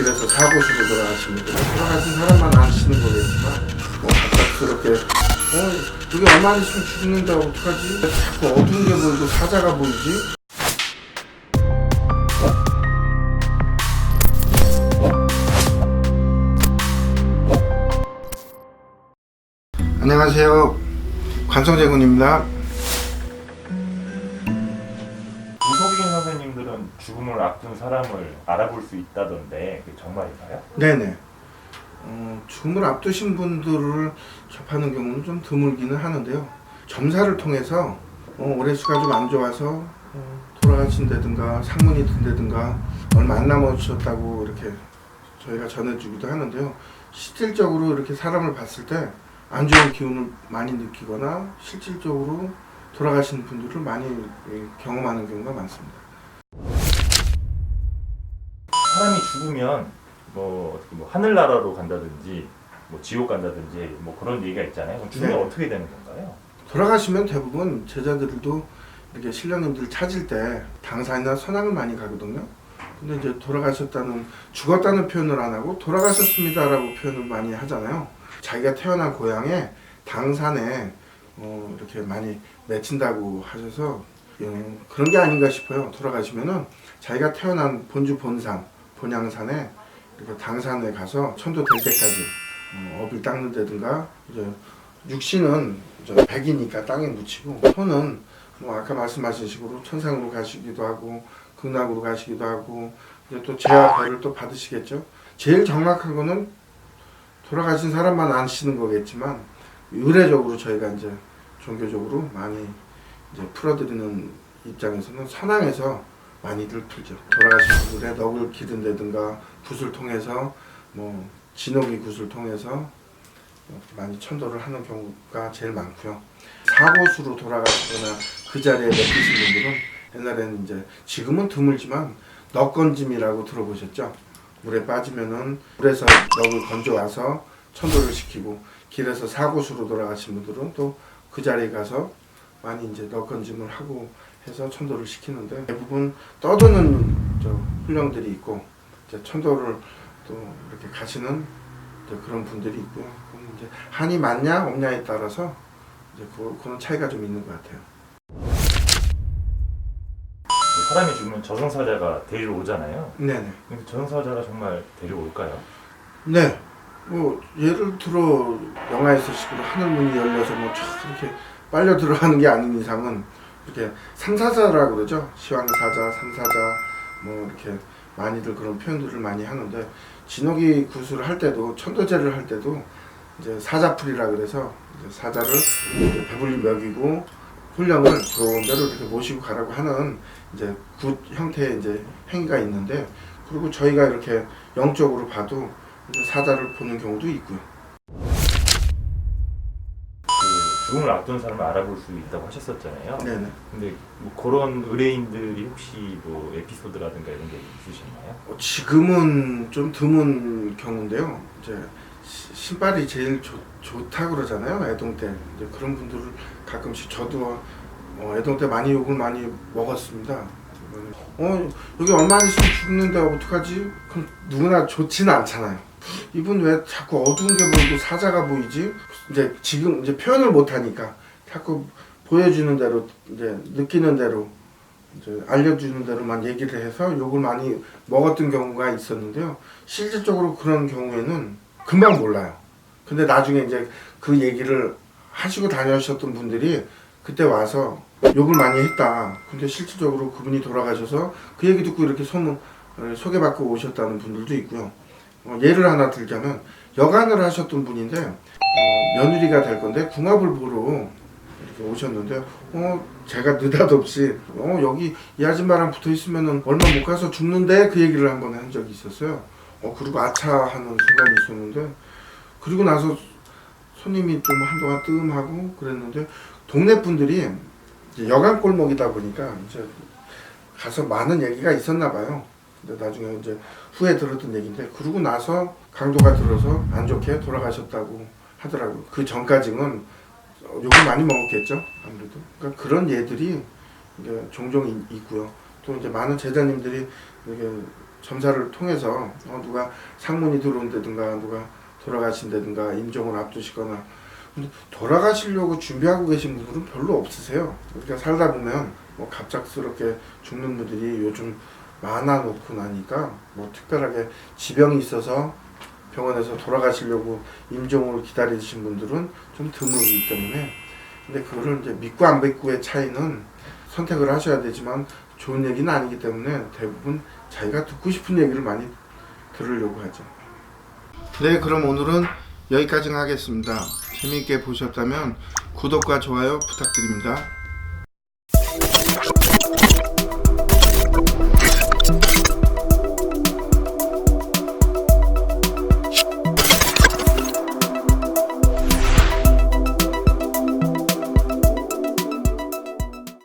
길에서 사고수로 돌아가십니다. 돌아가신 사람만 아시는 거겠지만 뭐 갑작스럽게 어 여기 얼마 안 있으면 죽는다 어떡하지? 자꾸 어두운 게 보이고 사자가 보이지? 안녕하세요. 관성재군입니다. 죽음을 앞둔 사람을 알아볼 수 있다던데 그게 정말인가요? 네네. 어, 죽음을 앞두신 분들을 접하는 경우는 좀 드물기는 하는데요. 점사를 통해서 어, 올해 수가 좀 안 좋아서 어, 돌아가신다든가 상문이 든다든가 얼마 안 남으셨다고 이렇게 저희가 전해주기도 하는데요. 실질적으로 이렇게 사람을 봤을 때 안 좋은 기운을 많이 느끼거나 실질적으로 돌아가신 분들을 많이 예, 경험하는 경우가 많습니다. 사람이 죽으면 뭐 어떻게 뭐 하늘나라로 간다든지 뭐 지옥 간다든지 뭐 그런 얘기가 있잖아요. 그럼 죽으면 네. 어떻게 되는 건가요? 돌아가시면 대부분 제자들도 이렇게 신령님들 찾을 때 당사이나 선왕을 많이 가거든요. 근데 이제 돌아가셨다는 죽었다는 표현을 안 하고 돌아가셨습니다라고 표현을 많이 하잖아요. 자기가 태어난 고향에 당산에 어, 이렇게 많이 맺힌다고 하셔서 예, 그런 게 아닌가 싶어요. 돌아가시면은 자기가 태어난 본주 본산 본양산에 이렇게 당산에 가서 천도 될 때까지 어, 어빌 닦는다든가 이제 육신은 저 백이니까 땅에 묻히고 손은 뭐 아까 말씀하신 식으로 천상으로 가시기도 하고 극락으로 가시기도 하고 이제 또 죄와 벌을 또 받으시겠죠. 제일 정확한 거는 돌아가신 사람만 아시는 거겠지만 의례적으로 저희가 이제 종교적으로 많이 이제 풀어드리는 입장에서는 선왕에서 많이들 풀죠. 돌아가신 분들의 넋을 기른다든가 붓을 통해서 뭐 진옥이 굿을 통해서 많이 천도를 하는 경우가 제일 많고요. 사고수로 돌아가시거나 그 자리에 맺히신 분들은 옛날에는 이제 지금은 드물지만 넋건짐이라고 들어보셨죠? 물에 빠지면은 물에서 넋을 건져와서 천도를 시키고 길에서 사고수로 돌아가신 분들은 또 그 자리에 가서 많이 이제 넋건짐을 하고 해서 천도를 시키는데 대부분 떠드는 저 훈령들이 있고 이제 천도를 또 이렇게 가시는 그런 분들이 있고요. 그럼 이제 한이 많냐 없냐에 따라서 이제 그, 그런 차이가 좀 있는 것 같아요. 사람이 죽으면 저승사자가 데리러 오잖아요. 네네. 근데 저승사자가 정말 데려올까요? 네. 뭐 예를 들어 영화에서 식으로 하늘문이 열려서 뭐쫙 이렇게 빨려 들어가는 게 아닌 이상은 이렇게 삼사자라고 그러죠. 시황사자, 삼사자 뭐 이렇게 많이들 그런 표현들을 많이 하는데 진옥이 구슬을 할 때도 천도제를 할 때도 이제 사자풀이라 그래서 이제 사자를 이제 배불리 먹이고 훈령을 좋은 대로 이렇게 모시고 가라고 하는 이제 굿 형태의 이제 행위가 있는데 그리고 저희가 이렇게 영적으로 봐도 사자를 보는 경우도 있고요. 죽음을 앞둔 사람을 알아볼 수 있다고 하셨었잖아요. 네네. 근데 뭐 그런 의뢰인들이 혹시 뭐 에피소드라든가 이런 게 있으셨나요? 어, 지금은 좀 드문 경우인데요. 이제 시- 신발이 제일 좋, 좋다 그러잖아요. 애동 때 이제 그런 분들을 가끔씩 저도 어, 애동 때 많이 욕을 많이 먹었습니다. 어 여기 얼마 안 있으면 죽는데 어떡하지? 그럼 누구나 좋지는 않잖아요. 이분 왜 자꾸 어두운 게 보이고 사자가 보이지? 이제 지금 이제 표현을 못 하니까 자꾸 보여주는 대로 이제 느끼는 대로 이제 알려주는 대로만 얘기를 해서 욕을 많이 먹었던 경우가 있었는데요. 실질적으로 그런 경우에는 금방 몰라요. 근데 나중에 이제 그 얘기를 하시고 다녀오셨던 분들이 그때 와서 욕을 많이 했다. 근데 실질적으로 그분이 돌아가셔서 그 얘기 듣고 이렇게 소문 어, 소개받고 오셨다는 분들도 있고요. 어, 예를 하나 들자면 여간을 하셨던 분인데 어, 며느리가 될 건데 궁합을 보러 이렇게 오셨는데 어 제가 느닷없이 어 여기 이 아줌마랑 붙어 있으면은 얼마 못 가서 죽는데 그 얘기를 한 번 한 적이 있었어요. 어 그리고 아차 하는 순간이 있었는데 그리고 나서 손님이 좀 한동안 뜸하고 그랬는데 동네 분들이 여간 골목이다 보니까 이제 가서 많은 얘기가 있었나 봐요. 근데 나중에 이제 후에 들었던 얘기인데 그러고 나서 강도가 들어서 안 좋게 돌아가셨다고 하더라고요. 그 전까지는 욕을 많이 먹었겠죠 아무래도 그러니까 그런 예들이 이게 종종 이- 있고요 또 이제 많은 제자님들이 이렇게 점사를 통해서 어, 누가 상문이 들어온다든가 누가 돌아가신다든가 임종을 앞두시거나 돌아가시려고 준비하고 계신 분들은 별로 없으세요. 그러니까 살다 보면 뭐 갑작스럽게 죽는 분들이 요즘 많아 놓고 나니까 뭐 특별하게 지병이 있어서 병원에서 돌아가시려고 임종을 기다리신 분들은 좀 드물기 때문에 근데 그거를 이제 믿고 안 믿고의 차이는 선택을 하셔야 되지만 좋은 얘기는 아니기 때문에 대부분 자기가 듣고 싶은 얘기를 많이 들으려고 하죠. 네, 그럼 오늘은 여기까지 하겠습니다. 재미있게 보셨다면 구독과 좋아요 부탁드립니다.